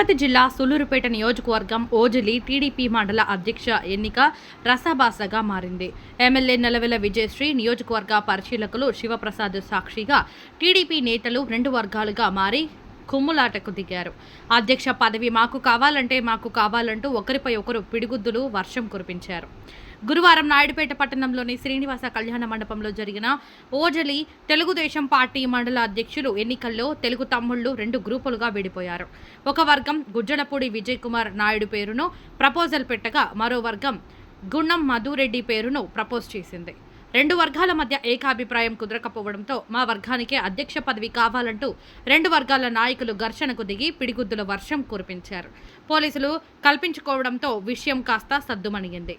తిరుపతి జిల్లా సూలూరుపేట నియోజకవర్గం ఓజలి టీడీపీ మండల అధ్యక్ష ఎన్నిక రసాబాసగా మారింది. ఎమ్మెల్యే నెలవెల విజయశ్రీ నియోజకవర్గ పరిశీలకులు శివప్రసాద్ సాక్షిగా టీడీపీ నేతలు రెండు వర్గాలుగా మారి కుమ్ములాటకు దిగారు. అధ్యక్ష పదవి మాకు కావాలంటే మాకు కావాలంటూ ఒకరిపై ఒకరు పిడిగుద్దులు వర్షం కురిపించారు. గురువారం నాయుడుపేట పట్టణంలోని శ్రీనివాస కళ్యాణ మండపంలో జరిగిన ఓజలి తెలుగుదేశం పార్టీ మండల అధ్యక్షులు ఎన్నికల్లో తెలుగు తమ్ముళ్ళు రెండు గ్రూపులుగా విడిపోయారు. ఒక వర్గం గుజ్జలపూడి విజయ్ కుమార్ నాయుడు పేరును ప్రపోజల్ పెట్టగా మరో వర్గం గుణం మధురెడ్డి పేరును ప్రపోజ్ చేసింది. రెండు వర్గాల మధ్య ఏకాభిప్రాయం కుదరకపోవడంతో మా వర్గానికే అధ్యక్ష పదవి కావాలంటూ రెండు వర్గాల నాయకులు ఘర్షణకు దిగి పిడిగుద్దుల వర్షం కురిపించారు. పోలీసులు కల్పించుకోవడంతో విషయం కాస్త సద్దుమణిగింది.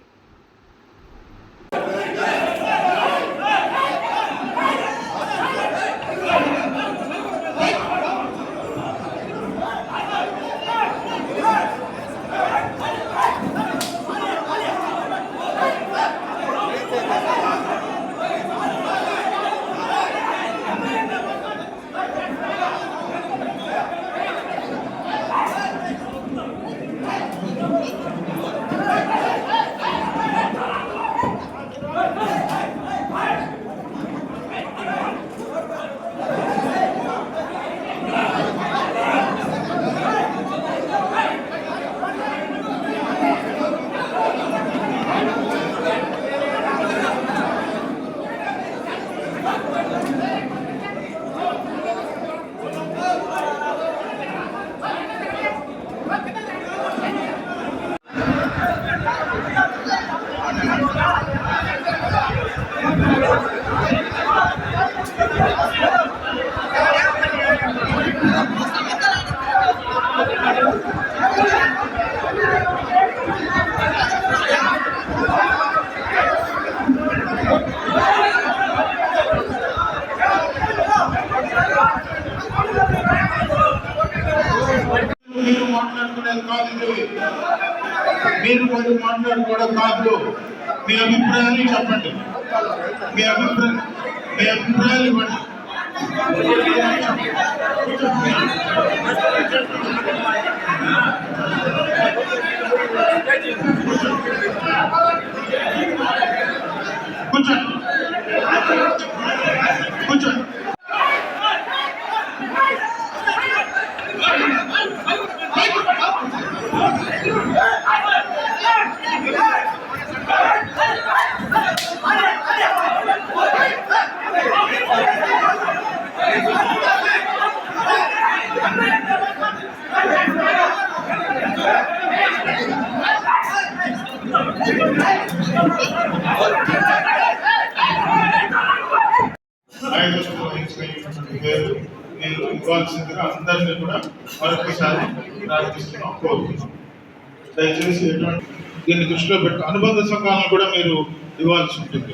మీరు మాటలు కూడా కాదు. మీ అభిప్రాయాలు చెప్పండి. మీ అభిప్రాయం మీ అభిప్రాయాలు ఇవ్వండి. నాయకత్వం వహించినటువంటి పేరు మీరు ఇవ్వాల్సిందిగా అందరినీ కూడా మరొకసారి ప్రార్థిస్తున్నాం కోరుతున్నాం దయచేసి ఎటువంటి దీన్ని దృష్టిలో పెట్టు అనుబంధ సంఘాలను కూడా మీరు ఇవ్వాల్సి ఉంటుంది.